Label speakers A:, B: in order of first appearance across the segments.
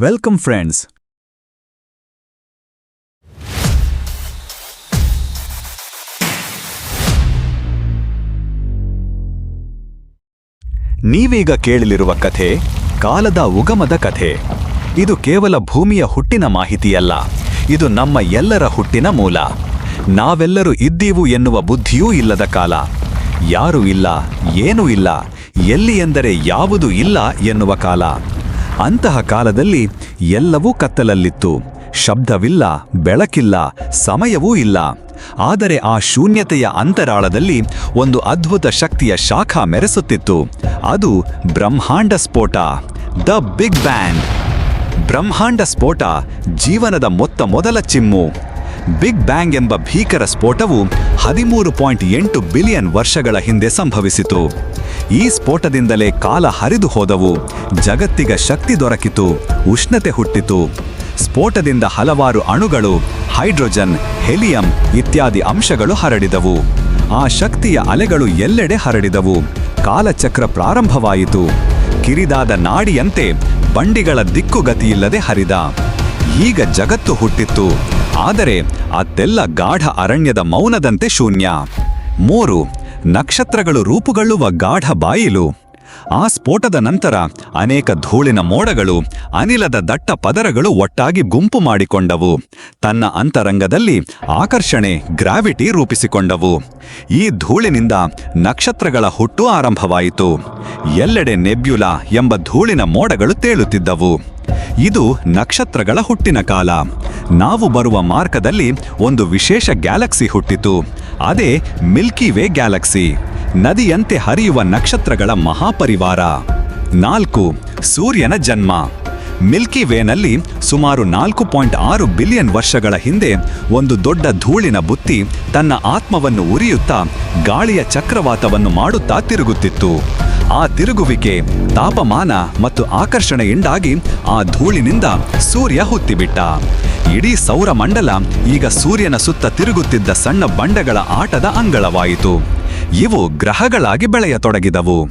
A: Welcome friends ನೀವೀಗ ಕೇಳಲಿರುವ ಕಥೆ ಕಾಲದ ಉಗಮದ ಕಥೆ. ಇದು ಕೇವಲ ಭೂಮಿಯ ಹುಟ್ಟಿನ ಮಾಹಿತಿಯಲ್ಲ. ಇದು ನಮ್ಮ ಎಲ್ಲರ ಹುಟ್ಟಿನ ಮೂಲ. ನಾವೆಲ್ಲರೂ ಇದ್ದೀವು ಎನ್ನುವ ಬುದ್ಧಿಯೂ ಇಲ್ಲದ ಕಾಲ. ಯಾರೂ ಇಲ್ಲ, ಏನೂ ಇಲ್ಲ, ಎಲ್ಲಿ ಎಂದರೆ ಯಾವುದು ಇಲ್ಲ ಎನ್ನುವ ಕಾಲ. ಅಂತಹ ಕಾಲದಲ್ಲಿ ಎಲ್ಲವೂ ಕತ್ತಲಲ್ಲಿತ್ತು. ಶಬ್ದವಿಲ್ಲ, ಬೆಳಕಿಲ್ಲ, ಸಮಯವೂ ಇಲ್ಲ. ಆದರೆ ಆ ಶೂನ್ಯತೆಯ ಅಂತರಾಳದಲ್ಲಿ ಒಂದು ಅದ್ಭುತ ಶಕ್ತಿಯ ಶಾಖ ಮೆರೆಸುತ್ತಿತ್ತು. ಅದು ಬ್ರಹ್ಮಾಂಡ ಸ್ಫೋಟ, ದ ಬಿಗ್ ಬ್ಯಾಂಗ್. ಬ್ರಹ್ಮಾಂಡ ಸ್ಫೋಟ, ಜೀವನದ ಮೊತ್ತ ಮೊದಲ ಚಿಮ್ಮು. ಬಿಗ್ ಬ್ಯಾಂಗ್ ಎಂಬ ಭೀಕರ ಸ್ಫೋಟವು ಹದಿಮೂರು ಪಾಯಿಂಟ್ ಎಂಟು ಬಿಲಿಯನ್ ವರ್ಷಗಳ ಹಿಂದೆ ಸಂಭವಿಸಿತು. ಈ ಸ್ಫೋಟದಿಂದಲೇ ಕಾಲ ಹರಿದು ಹೋದವು. ಜಗತ್ತಿಗ ಶಕ್ತಿ ದೊರಕಿತು. ಉಷ್ಣತೆ ಹುಟ್ಟಿತು. ಸ್ಫೋಟದಿಂದ ಹಲವಾರು ಅಣುಗಳು, ಹೈಡ್ರೋಜನ್, ಹೆಲಿಯಂ ಇತ್ಯಾದಿ ಅಂಶಗಳು ಹರಡಿದವು. ಆ ಶಕ್ತಿಯ ಅಲೆಗಳು ಎಲ್ಲೆಡೆ ಹರಡಿದವು. ಕಾಲಚಕ್ರ ಪ್ರಾರಂಭವಾಯಿತು. ಕಿರಿದಾದ ನಾಡಿಯಂತೆ ಬಂಡಿಗಳ ದಿಕ್ಕುಗತಿಯಿಲ್ಲದೆ ಹರಿದ. ಈಗ ಜಗತ್ತು ಹುಟ್ಟಿತ್ತು. ಆದರೆ ಅದೆಲ್ಲ ಗಾಢ ಅರಣ್ಯದ ಮೌನದಂತೆ ಶೂನ್ಯ. ಮೂರು ನಕ್ಷತ್ರಗಳು ರೂಪುಗೊಳ್ಳುವ ಗಾಢ ಬಾಯಿಲು. ಆ ಸ್ಫೋಟದ ನಂತರ ಅನೇಕ ಧೂಳಿನ ಮೋಡಗಳು, ಅನಿಲದ ದಟ್ಟ ಪದರಗಳು ಒಟ್ಟಾಗಿ ಗುಂಪು ಮಾಡಿಕೊಂಡವು. ತನ್ನ ಅಂತರಂಗದಲ್ಲಿ ಆಕರ್ಷಣೆ, ಗ್ರಾವಿಟಿ ರೂಪಿಸಿಕೊಂಡವು. ಈ ಧೂಳಿನಿಂದ ನಕ್ಷತ್ರಗಳ ಹುಟ್ಟು ಆರಂಭವಾಯಿತು. ಎಲ್ಲೆಡೆ ನೆಬ್ಯುಲಾ ಎಂಬ ಧೂಳಿನ ಮೋಡಗಳು ತೇಲುತ್ತಿದ್ದವು. ಇದು ನಕ್ಷತ್ರಗಳ ಹುಟ್ಟಿನ ಕಾಲ. ನಾವು ಬರುವ ಮಾರ್ಗದಲ್ಲಿ ಒಂದು ವಿಶೇಷ ಗ್ಯಾಲಕ್ಸಿ ಹುಟ್ಟಿತು. ಅದೇ ಮಿಲ್ಕಿ ವೇ ಗ್ಯಾಲಕ್ಸಿ. ನದಿಯಂತೆ ಹರಿಯುವ ನಕ್ಷತ್ರಗಳ ಮಹಾಪರಿವಾರ. ನಾಲ್ಕು, ಸೂರ್ಯನ ಜನ್ಮ. ಮಿಲ್ಕಿ ವೇನಲ್ಲಿ ಸುಮಾರು ನಾಲ್ಕು ಪಾಯಿಂಟ್ ಆರು ಬಿಲಿಯನ್ ವರ್ಷಗಳ ಹಿಂದೆ ಒಂದು ದೊಡ್ಡ ಧೂಳಿನ ಬುತ್ತಿ ತನ್ನ ಆತ್ಮವನ್ನು ಉರಿಯುತ್ತಾ ಗಾಳಿಯ ಚಕ್ರವಾತವನ್ನು ಮಾಡುತ್ತಾ ತಿರುಗುತ್ತಿತ್ತು. ಆ ತಿರುಗುವಿಕೆ ತಾಪಮಾನ ಮತ್ತು ಆಕರ್ಷಣೆಯಿಂದಾಗಿ ಆ ಧೂಳಿನಿಂದ ಸೂರ್ಯ ಹುತ್ತಿಬಿಟ್ಟ. ಇಡೀ ಸೌರಮಂಡಲ ಈಗ ಸೂರ್ಯನ ಸುತ್ತ ತಿರುಗುತ್ತಿದ್ದ ಸಣ್ಣ ಬಂಡೆಗಳ ಆಟದ ಅಂಗಳವಾಯಿತು. ಇವು ಗ್ರಹಗಳಾಗಿ ಬೆಳೆಯತೊಡಗಿದವು.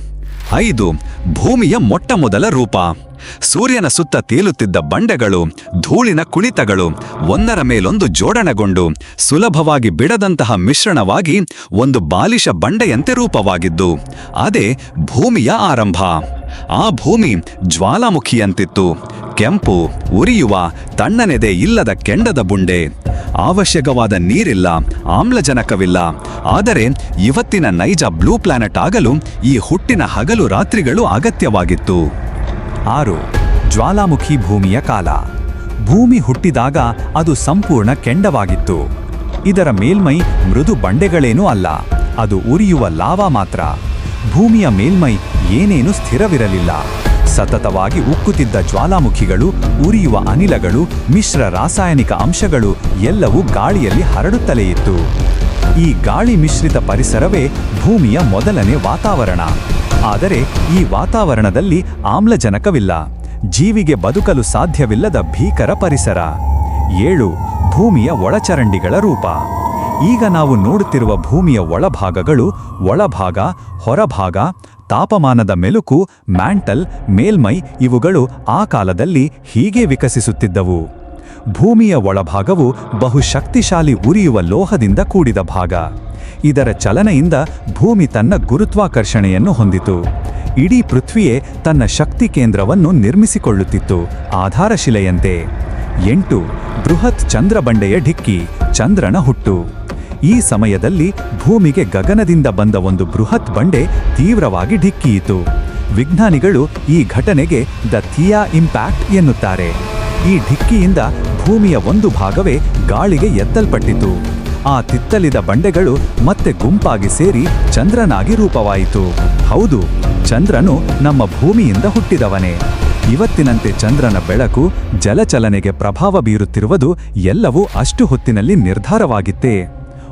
A: ಐದು, ಭೂಮಿಯ ಮೊಟ್ಟಮೊದಲ ರೂಪ. ಸೂರ್ಯನ ಸುತ್ತ ತೇಲುತ್ತಿದ್ದ ಬಂಡೆಗಳು, ಧೂಳಿನ ಕುಣಿತಗಳು, ಒಂದರ ಮೇಲೊಂದು ಜೋಡಣೆಗೊಂಡು, ಸುಲಭವಾಗಿ ಬಿಡದಂತಹ ಮಿಶ್ರಣವಾಗಿ ಒಂದು ಬಾಲಿಶ ಬಂಡೆಯಂತೆ ರೂಪವಾಗಿದ್ದು, ಅದೇ ಭೂಮಿಯ ಆರಂಭ. ಆ ಭೂಮಿ ಜ್ವಾಲಾಮುಖಿಯಂತಿತ್ತು. ಕೆಂಪು ಉರಿಯುವ ತಣ್ಣನೆದೆ ಇಲ್ಲದ ಕೆಂಡದ ಬುಂಡೆ. ಅವಶ್ಯಕವಾದ ನೀರಿಲ್ಲ, ಆಮ್ಲಜನಕವಿಲ್ಲ. ಆದರೆ ಇವತ್ತಿನ ನೈಜ ಬ್ಲೂ ಪ್ಲಾನೆಟ್ ಆಗಲು ಈ ಹುಟ್ಟಿನ ಹಗಲು ರಾತ್ರಿಗಳು ಅಗತ್ಯವಾಗಿತ್ತು. ಆರು, ಜ್ವಾಲಾಮುಖಿ ಭೂಮಿಯ ಕಾಲ. ಭೂಮಿ ಹುಟ್ಟಿದಾಗ ಅದು ಸಂಪೂರ್ಣ ಕೆಂಡವಾಗಿತ್ತು. ಇದರ ಮೇಲ್ಮೈ ಮೃದು ಬಂಡೆಗಳೇನೂ ಅಲ್ಲ, ಅದು ಉರಿಯುವ ಲಾವಾ ಮಾತ್ರ. ಭೂಮಿಯ ಮೇಲ್ಮೈ ಏನೇನು ಸ್ಥಿರವಿರಲಿಲ್ಲ. ಸತತವಾಗಿ ಉಕ್ಕುತ್ತಿದ್ದ ಜ್ವಾಲಾಮುಖಿಗಳು, ಉರಿಯುವ ಅನಿಲಗಳು, ಮಿಶ್ರ ರಾಸಾಯನಿಕ ಅಂಶಗಳು ಎಲ್ಲವೂ ಗಾಳಿಯಲ್ಲಿ ಹರಡುತ್ತಲೇ ಇತ್ತು. ಈ ಗಾಳಿ ಮಿಶ್ರಿತ ಪರಿಸರವೇ ಭೂಮಿಯ ಮೊದಲನೇ ವಾತಾವರಣ. ಆದರೆ ಈ ವಾತಾವರಣದಲ್ಲಿ ಆಮ್ಲಜನಕವಿಲ್ಲ. ಜೀವಿಗೆ ಬದುಕಲು ಸಾಧ್ಯವಿಲ್ಲದ ಭೀಕರ ಪರಿಸರ. ಏಳು ಭೂಮಿಯ ಒಳಚರಂಡಿಗಳ ರೂಪ. ಈಗ ನಾವು ನೋಡುತ್ತಿರುವ ಭೂಮಿಯ ಒಳಭಾಗಗಳು ಒಳಭಾಗ, ಹೊರಭಾಗ, ತಾಪಮಾನದ ಮೆಲುಕು, ಮ್ಯಾಂಟಲ್, ಮೇಲ್ಮೈ ಇವುಗಳು ಆ ಕಾಲದಲ್ಲಿ ಹೀಗೆ ವಿಕಸಿಸುತ್ತಿದ್ದವು. ಭೂಮಿಯ ಒಳಭಾಗವು ಬಹುಶಕ್ತಿಶಾಲಿ ಉರಿಯುವ ಲೋಹದಿಂದ ಕೂಡಿದ ಭಾಗ. ಇದರ ಚಲನೆಯಿಂದ ಭೂಮಿ ತನ್ನ ಗುರುತ್ವಾಕರ್ಷಣೆಯನ್ನು ಹೊಂದಿತು. ಇಡೀ ಪೃಥ್ವಿಯೇ ತನ್ನ ಶಕ್ತಿ ಕೇಂದ್ರವನ್ನು ನಿರ್ಮಿಸಿಕೊಳ್ಳುತ್ತಿತ್ತು, ಆಧಾರಶಿಲೆಯಂತೆ. ಎಂಟು ಬೃಹತ್ ಚಂದ್ರ ಬಂಡೆಯ ಢಿಕ್ಕಿ, ಚಂದ್ರನ ಹುಟ್ಟು. ಈ ಸಮಯದಲ್ಲಿ ಭೂಮಿಗೆ ಗಗನದಿಂದ ಬಂದ ಒಂದು ಬೃಹತ್ ಬಂಡೆ ತೀವ್ರವಾಗಿ ಢಿಕ್ಕಿಯಿತು. ವಿಜ್ಞಾನಿಗಳು ಈ ಘಟನೆಗೆ ದ ಥಿಯಾ ಇಂಪ್ಯಾಕ್ಟ್ ಎನ್ನುತ್ತಾರೆ. ಈ ಢಿಕ್ಕಿಯಿಂದ ಭೂಮಿಯ ಒಂದು ಭಾಗವೇ ಗಾಳಿಗೆ ಎತ್ತಲ್ಪಟ್ಟಿತು. ಆ ತಿತ್ತಲಿದ ಬಂಡೆಗಳು ಮತ್ತೆ ಗುಂಪಾಗಿ ಸೇರಿ ಚಂದ್ರನಾಗಿ ರೂಪವಾಯಿತು. ಹೌದು, ಚಂದ್ರನು ನಮ್ಮ ಭೂಮಿಯಿಂದ ಹುಟ್ಟಿದವನೇ. ಇವತ್ತಿನಂತೆ ಚಂದ್ರನ ಬೆಳಕು ಜಲಚಲನೆಗೆ ಪ್ರಭಾವ ಬೀರುತ್ತಿರುವುದು ಎಲ್ಲವೂ ಅಷ್ಟು ಹೊತ್ತಿನಲ್ಲಿ ನಿರ್ಧಾರವಾಗಿತ್ತೇ.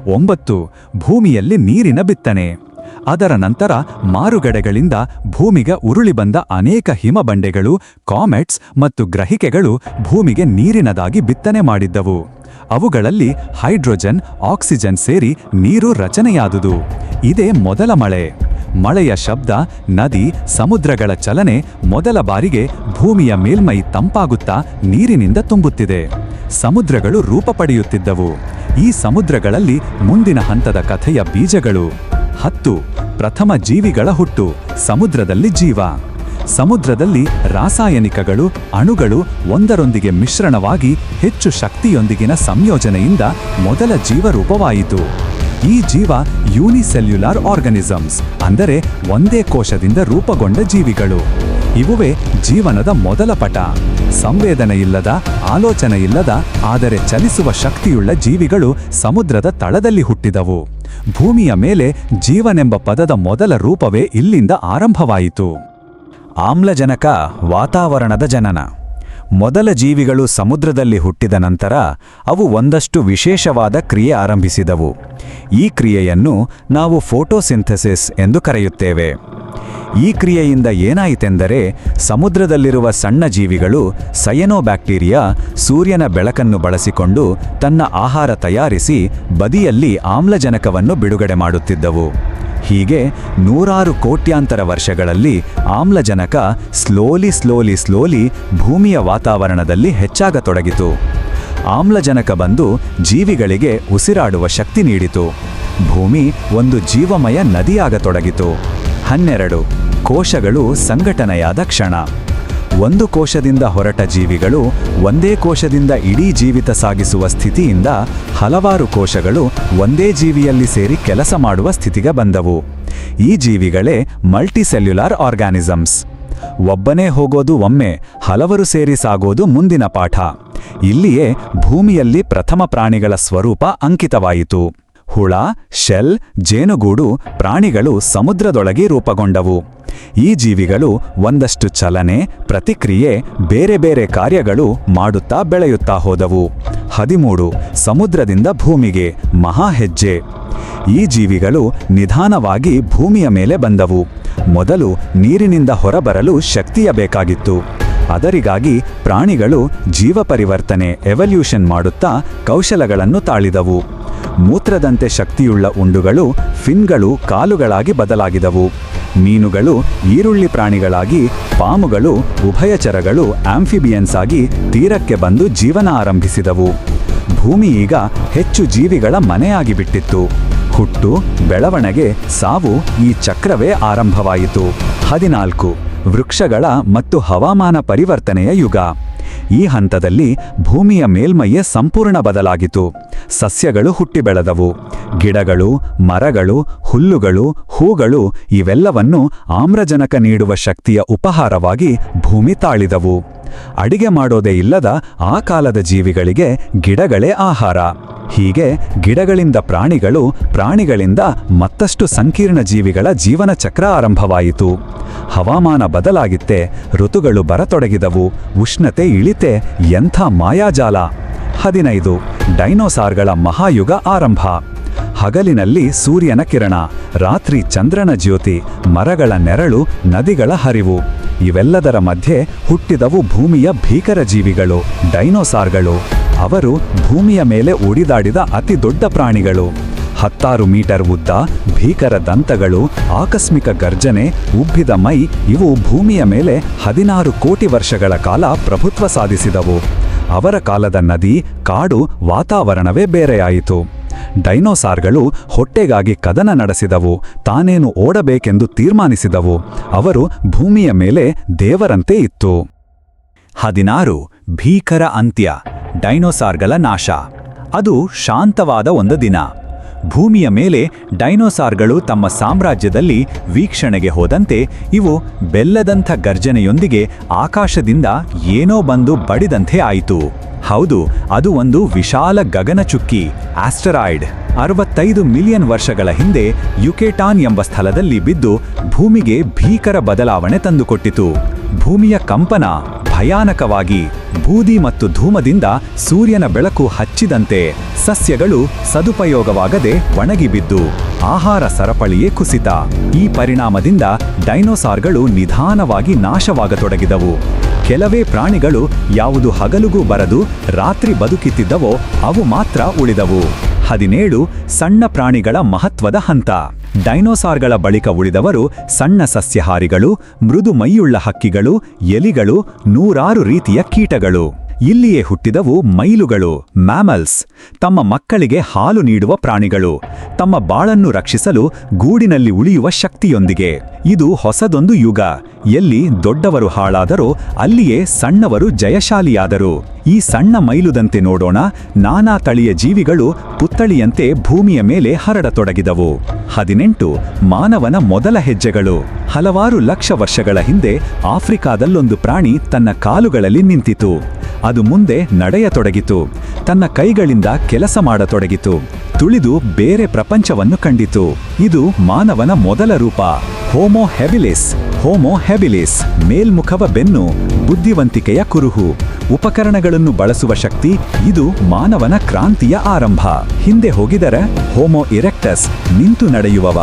A: ಒಂಬತ್ತು, ಭೂಮಿಯಲ್ಲಿ ನೀರಿನ ಬಿತ್ತನೆ. ಅದರ ನಂತರ ಮಾರುಗಡೆಗಳಿಂದ ಭೂಮಿಗೆ ಉರುಳಿ ಬಂದ ಅನೇಕ ಹಿಮಬಂಡೆಗಳು, ಕಾಮೆಟ್ಸ್ ಮತ್ತು ಗ್ರಹಿಕೆಗಳು ಭೂಮಿಗೆ ನೀರಿನದಾಗಿ ಬಿತ್ತನೆ ಮಾಡಿದ್ದವು. ಅವುಗಳಲ್ಲಿ ಹೈಡ್ರೋಜನ್, ಆಕ್ಸಿಜನ್ ಸೇರಿ ನೀರು ರಚನೆಯಾದುದು. ಇದೇ ಮೊದಲ ಮಳೆ. ಮಳೆಯ ಶಬ್ದ, ನದಿ, ಸಮುದ್ರಗಳ ಚಲನೆ ಮೊದಲ ಬಾರಿಗೆ ಭೂಮಿಯ ಮೇಲ್ಮೈ ತಂಪಾಗುತ್ತಾ ನೀರಿನಿಂದ ತುಂಬುತ್ತಿದೆ. ಸಮುದ್ರಗಳು ರೂಪ ಪಡೆಯುತ್ತಿದ್ದವು. ಈ ಸಮುದ್ರಗಳಲ್ಲಿ ಮುಂದಿನ ಹಂತದ ಕಥೆಯ ಬೀಜಗಳು. ಹತ್ತು. ಪ್ರಥಮ ಜೀವಿಗಳ ಹುಟ್ಟು. ಸಮುದ್ರದಲ್ಲಿ ಜೀವ. ಸಮುದ್ರದಲ್ಲಿ ರಾಸಾಯನಿಕಗಳು, ಅಣುಗಳು ಒಂದರೊಂದಿಗೆ ಮಿಶ್ರಣವಾಗಿ ಹೆಚ್ಚು ಶಕ್ತಿಯೊಂದಿಗಿನ ಸಂಯೋಜನೆಯಿಂದ ಮೊದಲ ಜೀವರೂಪವಾಯಿತು. ಈ ಜೀವ ಯೂನಿಸೆಲ್ಯುಲಾರ್ ಆರ್ಗನಿಸಮ್ಸ್, ಅಂದರೆ ಒಂದೇ ಕೋಶದಿಂದ ರೂಪುಗೊಂಡ ಜೀವಿಗಳು. ಇವುವೇ ಜೀವನದ ಮೊದಲ ಪಟ. ಸಂವೇದನೆ ಇಲ್ಲದ ಆಲೋಚನೆ ಇಲ್ಲದ ಆದರೆ ಚಲಿಸುವ ಶಕ್ತಿಯುಳ್ಳ ಜೀವಿಗಳು ಸಮುದ್ರದ ತಳದಲ್ಲಿ ಹುಟ್ಟಿದವು. ಭೂಮಿಯ ಮೇಲೆ ಜೀವನೆಂಬ ಪದದ ಮೊದಲ ರೂಪವೇ ಇಲ್ಲಿಂದ ಆರಂಭವಾಯಿತು. ಆಮ್ಲಜನಕ ವಾತಾವರಣದ ಜನನ. ಮೊದಲ ಜೀವಿಗಳು ಸಮುದ್ರದಲ್ಲಿ ಹುಟ್ಟಿದ ನಂತರ ಅವು ಒಂದಷ್ಟು ವಿಶೇಷವಾದ ಕ್ರಿಯೆ ಆರಂಭಿಸಿದವು. ಈ ಕ್ರಿಯೆಯನ್ನು ನಾವು ಫೋಟೋಸಿಂಥೆಸಿಸ್ ಎಂದು ಕರೆಯುತ್ತೇವೆ. ಈ ಕ್ರಿಯೆಯಿಂದ ಏನಾಯಿತೆಂದರೆ ಸಮುದ್ರದಲ್ಲಿರುವ ಸಣ್ಣ ಜೀವಿಗಳು ಸಯನೋಬ್ಯಾಕ್ಟೀರಿಯಾ ಸೂರ್ಯನ ಬೆಳಕನ್ನು ಬಳಸಿಕೊಂಡು ತನ್ನ ಆಹಾರ ತಯಾರಿಸಿ ಬದಿಯಲ್ಲಿ ಆಮ್ಲಜನಕವನ್ನು ಬಿಡುಗಡೆ ಮಾಡುತ್ತಿದ್ದವು. ಹೀಗೆ ನೂರಾರು ಕೋಟ್ಯಾಂತರ ವರ್ಷಗಳಲ್ಲಿ ಆಮ್ಲಜನಕ ಸ್ಲೋಲಿ ಸ್ಲೋಲಿ ಸ್ಲೋಲಿ ಭೂಮಿಯ ವಾತಾವರಣದಲ್ಲಿ ಹೆಚ್ಚಾಗತೊಡಗಿತು. ಆಮ್ಲಜನಕ ಬಂದು ಜೀವಿಗಳಿಗೆ ಉಸಿರಾಡುವ ಶಕ್ತಿ ನೀಡಿತು. ಭೂಮಿ ಒಂದು ಜೀವಮಯ ನದಿಯಾಗತೊಡಗಿತು. ಹನ್ನೆರಡು, ಕೋಶಗಳು ಸಂಘಟನೆಯಾದ ಕ್ಷಣ. ಒಂದು ಕೋಶದಿಂದ ಹೊರಟ ಜೀವಿಗಳು ಒಂದೇ ಕೋಶದಿಂದ ಇಡೀ ಜೀವಿತ ಸಾಗಿಸುವ ಸ್ಥಿತಿಯಿಂದ ಹಲವಾರು ಕೋಶಗಳು ಒಂದೇ ಜೀವಿಯಲ್ಲಿ ಸೇರಿ ಕೆಲಸ ಮಾಡುವ ಸ್ಥಿತಿಗೆ ಬಂದವು. ಈ ಜೀವಿಗಳೇ ಮಲ್ಟಿಸೆಲ್ಯುಲಾರ್ ಆರ್ಗ್ಯಾನಿಸಮ್ಸ್ ಒಬ್ಬನೇ ಹೋಗೋದು ಒಮ್ಮೆ, ಹಲವರು ಸೇರಿ ಸಾಗೋದು ಮುಂದಿನ ಪಾಠ. ಇಲ್ಲಿಯೇ ಭೂಮಿಯಲ್ಲಿ ಪ್ರಥಮ ಪ್ರಾಣಿಗಳ ಸ್ವರೂಪ ಅಂಕಿತವಾಯಿತು. ಹುಳ, ಶೆಲ್, ಜೇನುಗೂಡು, ಪ್ರಾಣಿಗಳು ಸಮುದ್ರದೊಳಗೆ ರೂಪಗೊಂಡವು. ಈ ಜೀವಿಗಳು ಒಂದಷ್ಟು ಚಲನೆ, ಪ್ರತಿಕ್ರಿಯೆ, ಬೇರೆ ಬೇರೆ ಕಾರ್ಯಗಳು ಮಾಡುತ್ತಾ ಬೆಳೆಯುತ್ತಾ ಹೋದವು. ಹದಿಮೂರು, ಸಮುದ್ರದಿಂದ ಭೂಮಿಗೆ, ಮಹಾ ಹೆಜ್ಜೆ. ಈ ಜೀವಿಗಳು ನಿಧಾನವಾಗಿ ಭೂಮಿಯ ಮೇಲೆ ಬಂದವು. ಮೊದಲು ನೀರಿನಿಂದ ಹೊರಬರಲು ಶಕ್ತಿಯ ಬೇಕಾಗಿತ್ತು. ಅದರಿಗಾಗಿ ಪ್ರಾಣಿಗಳು ಜೀವ ಪರಿವರ್ತನೆ ಎವಲ್ಯೂಷನ್ ಮಾಡುತ್ತಾ ಕೌಶಲಗಳನ್ನು ತಾಳಿದವು. ಮೂತ್ರದಂತೆ ಶಕ್ತಿಯುಳ್ಳ ಉಂಡುಗಳು, ಫಿನ್ಗಳು ಕಾಲುಗಳಾಗಿ ಬದಲಾಗಿದವು. ಮೀನುಗಳು, ಈರುಳ್ಳಿ ಪ್ರಾಣಿಗಳಾಗಿ, ಪಾಮುಗಳು, ಉಭಯಚರಗಳು, ಆಂಫಿಬಿಯನ್ಸ್ ಆಗಿ ತೀರಕ್ಕೆ ಬಂದು ಜೀವನ ಆರಂಭಿಸಿದವು. ಭೂಮಿ ಈಗ ಹೆಚ್ಚು ಜೀವಿಗಳ ಮನೆಯಾಗಿ ಬಿಟ್ಟಿತ್ತು ಹುಟ್ಟು, ಬೆಳವಣಿಗೆ, ಸಾವು ಈ ಚಕ್ರವೇ ಆರಂಭವಾಯಿತು. ಹದಿನಾಲ್ಕು, ವೃಕ್ಷಗಳ ಮತ್ತು ಹವಾಮಾನ ಪರಿವರ್ತನೆಯ ಯುಗ. ಈ ಹಂತದಲ್ಲಿ ಭೂಮಿಯ ಮೇಲ್ಮೈಯೇ ಸಂಪೂರ್ಣ ಬದಲಾಗಿತು ಸಸ್ಯಗಳು ಹುಟ್ಟಿ ಬೆಳೆದವು ಗಿಡಗಳು, ಮರಗಳು, ಹುಲ್ಲುಗಳು, ಹೂಗಳು ಇವೆಲ್ಲವನ್ನು ಆಮ್ಲಜನಕ ನೀಡುವ ಶಕ್ತಿಯ ಉಪಹಾರವಾಗಿ ಭೂಮಿ ತಾಳಿದವು. ಅಡಿಗೆ ಮಾಡೋದೇ ಇಲ್ಲದ ಆ ಕಾಲದ ಜೀವಿಗಳಿಗೆ ಗಿಡಗಳೇ ಆಹಾರ. ಹೀಗೆ ಗಿಡಗಳಿಂದ ಪ್ರಾಣಿಗಳು ಪ್ರಾಣಿಗಳಿಂದ ಮತ್ತಷ್ಟು ಸಂಕೀರ್ಣ ಜೀವಿಗಳ ಜೀವನ ಚಕ್ರ ಆರಂಭವಾಯಿತು. ಹವಾಮಾನ ಬದಲಾಗಿತ್ತೆ, ಋತುಗಳು ಬರತೊಡಗಿದವು, ಉಷ್ಣತೆ ಇಳಿತೆ, ಎಂಥ ಮಾಯಾಜಾಲ. ಹದಿನೈದು, ಡೈನೋಸಾರ್ಗಳ ಮಹಾಯುಗ ಆರಂಭ. ಹಗಲಿನಲ್ಲಿ ಸೂರ್ಯನ ಕಿರಣ, ರಾತ್ರಿ ಚಂದ್ರನ ಜ್ಯೋತಿ, ಮರಗಳ ನೆರಳು, ನದಿಗಳ ಹರಿವು. ಇವೆಲ್ಲದರ ಮಧ್ಯೆ ಹುಟ್ಟಿದವು ಭೂಮಿಯ ಭೀಕರ ಜೀವಿಗಳು, ಡೈನೋಸಾರ್ಗಳು. ಅವರು ಭೂಮಿಯ ಮೇಲೆ ಉಡಿದಾಡಿದ ಅತಿ ದೊಡ್ಡ ಪ್ರಾಣಿಗಳು. ಹತ್ತಾರು ಮೀಟರ್ ಉದ್ದ ಭೀಕರ ದಂತಗಳು, ಆಕಸ್ಮಿಕ ಗರ್ಜನೆ, ಉಬ್ಬಿದ ಮೈ, ಇವು ಭೂಮಿಯ ಮೇಲೆ ಹದಿನಾರು ಕೋಟಿ ವರ್ಷಗಳ ಕಾಲ ಪ್ರಭುತ್ವ ಸಾಧಿಸಿದವು. ಅವರ ಕಾಲದ ನದಿ, ಕಾಡು, ವಾತಾವರಣವೇ ಬೇರೆಯಾಯಿತು. ಡೈನೋಸಾರ್ಗಳು ಹೊಟ್ಟೆಗಾಗಿ ಕದನ ನಡೆಸಿದವು, ತಾನೇನು ಓಡಬೇಕೆಂದು ತೀರ್ಮಾನಿಸಿದವು. ಅವರು ಭೂಮಿಯ ಮೇಲೆ ದೇವರಂತೆ ಇತ್ತು. ಹದಿನಾರು, ಭೀಕರ ಅಂತ್ಯ, ಡೈನೋಸಾರ್ಗಳ ನಾಶ. ಅದು ಶಾಂತವಾದ ಒಂದು ದಿನ. ಭೂಮಿಯ ಮೇಲೆ ಡೈನೋಸಾರ್ಗಳು ತಮ್ಮ ಸಾಮ್ರಾಜ್ಯದಲ್ಲಿ ವೀಕ್ಷಣೆಗೆ ಹೋದಂತೆ ಇವು ಬೆಲ್ಲದಂಥ ಗರ್ಜನೆಯೊಂದಿಗೆ ಆಕಾಶದಿಂದ ಏನೋ ಬಂದು ಬಡಿದಂತೆ ಆಯಿತು. ಹೌದು, ಅದು ಒಂದು ವಿಶಾಲ ಗಗನಚುಕ್ಕಿ ಆಸ್ಟರಾಯ್ಡ್. ಅರವತ್ತೈದು ಮಿಲಿಯನ್ ವರ್ಷಗಳ ಹಿಂದೆ ಯುಕೆಟಾನ್ ಎಂಬ ಸ್ಥಳದಲ್ಲಿ ಬಿದ್ದು ಭೂಮಿಗೆ ಭೀಕರ ಬದಲಾವಣೆ ತಂದುಕೊಟ್ಟಿತು. ಭೂಮಿಯ ಕಂಪನ ಭಯಾನಕವಾಗಿ ಬೂದಿ ಮತ್ತು ಧೂಮದಿಂದ ಸೂರ್ಯನ ಬೆಳಕು ಹಚ್ಚಿದಂತೆ ಸಸ್ಯಗಳು ಸದುಪಯೋಗವಾಗದೆ ಒಣಗಿಬಿದ್ದು ಆಹಾರ ಸರಪಳಿಯೇ ಕುಸಿತ. ಈ ಪರಿಣಾಮದಿಂದ ಡೈನೋಸಾರ್ಗಳು ನಿಧಾನವಾಗಿ ನಾಶವಾಗತೊಡಗಿದವು. ಕೆಲವೇ ಪ್ರಾಣಿಗಳು ಯಾವುದು ಹಗಲುಗೂ ಬರದು ರಾತ್ರಿ ಬದುಕಿತ್ತಿದ್ದವೋ ಅವು ಮಾತ್ರ ಉಳಿದವು. ಹದಿನೇಳು, ಸಣ್ಣ ಪ್ರಾಣಿಗಳ ಮಹತ್ವದ ಹಂತ. ಡೈನೋಸಾರ್ಗಳ ಬಳಿಕ ಉಳಿದವರು ಸಣ್ಣ ಸಸ್ಯಹಾರಿಗಳು, ಮೃದು ಮೈಯುಳ್ಳ ಹಕ್ಕಿಗಳು, ಎಲಿಗಳು, ನೂರಾರು ರೀತಿಯ ಕೀಟಗಳು. ಇಲ್ಲಿಯೇ ಹುಟ್ಟಿದವು ಮೈಲುಗಳು, ಮ್ಯಾಮಲ್ಸ್. ತಮ್ಮ ಮಕ್ಕಳಿಗೆ ಹಾಲು ನೀಡುವ ಪ್ರಾಣಿಗಳು. ತಮ್ಮ ಬಾಳನ್ನು ರಕ್ಷಿಸಲು ಗೂಡಿನಲ್ಲಿ ಉಳಿಯುವ ಶಕ್ತಿಯೊಂದಿಗೆ. ಇದು ಹೊಸದೊಂದು ಯುಗ. ಎಲ್ಲಿ ದೊಡ್ಡವರು ಹಾಳಾದರೋ ಅಲ್ಲಿಯೇ ಸಣ್ಣವರು ಜಯಶಾಲಿಯಾದರು. ಈ ಸಣ್ಣ ಮೈಲುದಂತೆ ನೋಡೋಣ. ನಾನಾ ತಳಿಯ ಜೀವಿಗಳು ಪುತ್ತಳಿಯಂತೆ ಭೂಮಿಯ ಮೇಲೆ ಹರಡತೊಡಗಿದವು. ಹದಿನೆಂಟು, ಮಾನವನ ಮೊದಲ ಹೆಜ್ಜೆಗಳು. ಹಲವಾರು ಲಕ್ಷ ವರ್ಷಗಳ ಹಿಂದೆ ಆಫ್ರಿಕಾದಲ್ಲೊಂದು ಪ್ರಾಣಿ ತನ್ನ ಕಾಲುಗಳಲ್ಲಿ ನಿಂತಿತು. ಅದು ಮುಂದೆ ನಡೆಯತೊಡಗಿತು. ತನ್ನ ಕೈಗಳಿಂದ ಕೆಲಸ ಮಾಡತೊಡಗಿತು. ತುಳಿದು ಬೇರೆ ಪ್ರಪಂಚವನ್ನು ಕಂಡಿತು. ಇದು ಮಾನವನ ಮೊದಲ ರೂಪ. ಹೋಮೋ ಹೆಬಿಲಿಸ್ ಹೋಮೋ ಹೆಬಿಲಿಸ್, ಮೇಲ್ಮುಖವ ಬೆನ್ನು, ಬುದ್ಧಿವಂತಿಕೆಯ ಕುರುಹು. ಉಪಕರಣಗಳನ್ನು ಬಳಸುವ ಶಕ್ತಿ, ಇದು ಮಾನವನ ಕ್ರಾಂತಿಯ ಆರಂಭ. ಹಿಂದೆ ಹೋಗಿದರೆ ಹೋಮೋ ಇರೆಕ್ಟಸ್, ನಿಂತು ನಡೆಯುವವ.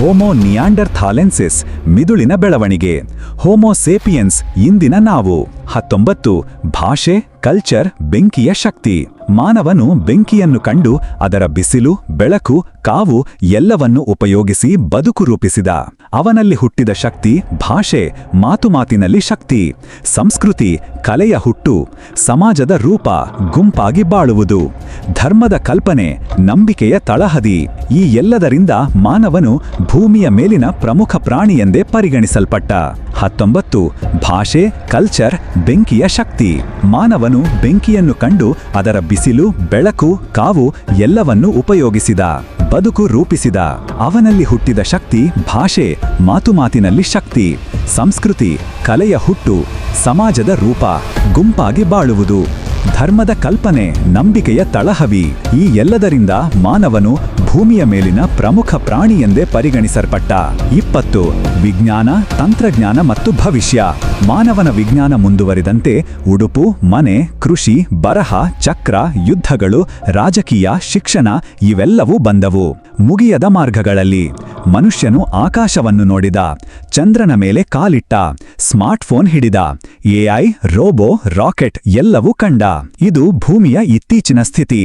A: ಹೋಮೋ ನಿಯಾಂಡರ್ ಥಾಲೆನ್ಸಿಸ್ ಮಿದುಳಿನ ಬೆಳವಣಿಗೆ. ಹೋಮೋ ಸೇಪಿಯನ್ಸ್, ಇಂದಿನ ನಾವು. ಹತ್ತೊಂಬತ್ತು, ಭಾಷೆ, ಕಲ್ಚರ್, ಬೆಂಕಿಯ ಶಕ್ತಿ. ಮಾನವನು ಬೆಂಕಿಯನ್ನು ಕಂಡು ಅದರ ಬಿಸಿಲು, ಬೆಳಕು, ಕಾವು ಎಲ್ಲವನ್ನು ಉಪಯೋಗಿಸಿ ಬದುಕು ರೂಪಿಸಿದ. ಅವನಲ್ಲಿ ಹುಟ್ಟಿದ ಶಕ್ತಿ, ಭಾಷೆ, ಮಾತುಮಾತಿನಲ್ಲಿ ಶಕ್ತಿ, ಸಂಸ್ಕೃತಿ, ಕಲೆಯ ಹುಟ್ಟು, ಸಮಾಜದ ರೂಪ, ಗುಂಪಾಗಿ ಬಾಳುವುದು, ಧರ್ಮದ ಕಲ್ಪನೆ, ನಂಬಿಕೆಯ ತಳಹದಿ, ಈ ಎಲ್ಲದರಿಂದ ಮಾನವನು ಭೂಮಿಯ ಮೇಲಿನ ಪ್ರಮುಖ ಪ್ರಾಣಿಯೆಂದೇ ಪರಿಗಣಿಸಲ್ಪಟ್ಟ. ಹತ್ತೊಂಬತ್ತು, ಭಾಷೆ, ಕಲ್ಚರ್, ಬೆಂಕಿಯ ಶಕ್ತಿ. ಮಾನವನು ಬೆಂಕಿಯನ್ನು ಕಂಡು ಅದರ ಬಿಸಿಲು, ಬೆಳಕು, ಕಾವು ಎಲ್ಲವನ್ನೂ ಉಪಯೋಗಿಸಿದ, ಬದುಕು ರೂಪಿಸಿದ. ಅವನಲ್ಲಿ ಹುಟ್ಟಿದ ಶಕ್ತಿ ಭಾಷೆ, ಮಾತುಮಾತಿನಲ್ಲಿ ಶಕ್ತಿ. ಸಂಸ್ಕೃತಿ, ಕಲೆಯ ಹುಟ್ಟು, ಸಮಾಜದ ರೂಪ, ಗುಂಪಾಗಿ ಬಾಳುವುದು. ಧರ್ಮದ ಕಲ್ಪನೆ, ನಂಬಿಕೆಯ ತಳಹವಿ. ಈ ಎಲ್ಲದರಿಂದ ಮಾನವನು ಭೂಮಿಯ ಮೇಲಿನ ಪ್ರಮುಖ ಪ್ರಾಣಿ ಎಂದೇ ಪರಿಗಣಿಸಲ್ಪಟ್ಟ ಇಪ್ಪತ್ತು ವಿಜ್ಞಾನ, ತಂತ್ರಜ್ಞಾನ ಮತ್ತು ಭವಿಷ್ಯ. ಮಾನವನ ವಿಜ್ಞಾನ ಮುಂದುವರಿದಂತೆ ಉಡುಪು, ಮನೆ, ಕೃಷಿ, ಬರಹ, ಚಕ್ರ, ಯುದ್ಧಗಳು, ರಾಜಕೀಯ, ಶಿಕ್ಷಣ ಇವೆಲ್ಲವೂ ಬಂದವು. ಮುಗಿಯದ ಮಾರ್ಗಗಳಲ್ಲಿ ಮನುಷ್ಯನು ಆಕಾಶವನ್ನು ನೋಡಿದ, ಚಂದ್ರನ ಮೇಲೆ ಕಾಲಿಟ್ಟ, ಸ್ಮಾರ್ಟ್ಫೋನ್ ಹಿಡಿದ ಎಐ ರೋಬೋ, ರಾಕೆಟ್ ಎಲ್ಲವೂ ಕಂಡ. ಇದು ಭೂಮಿಯ ಇತ್ತೀಚಿನ ಸ್ಥಿತಿ.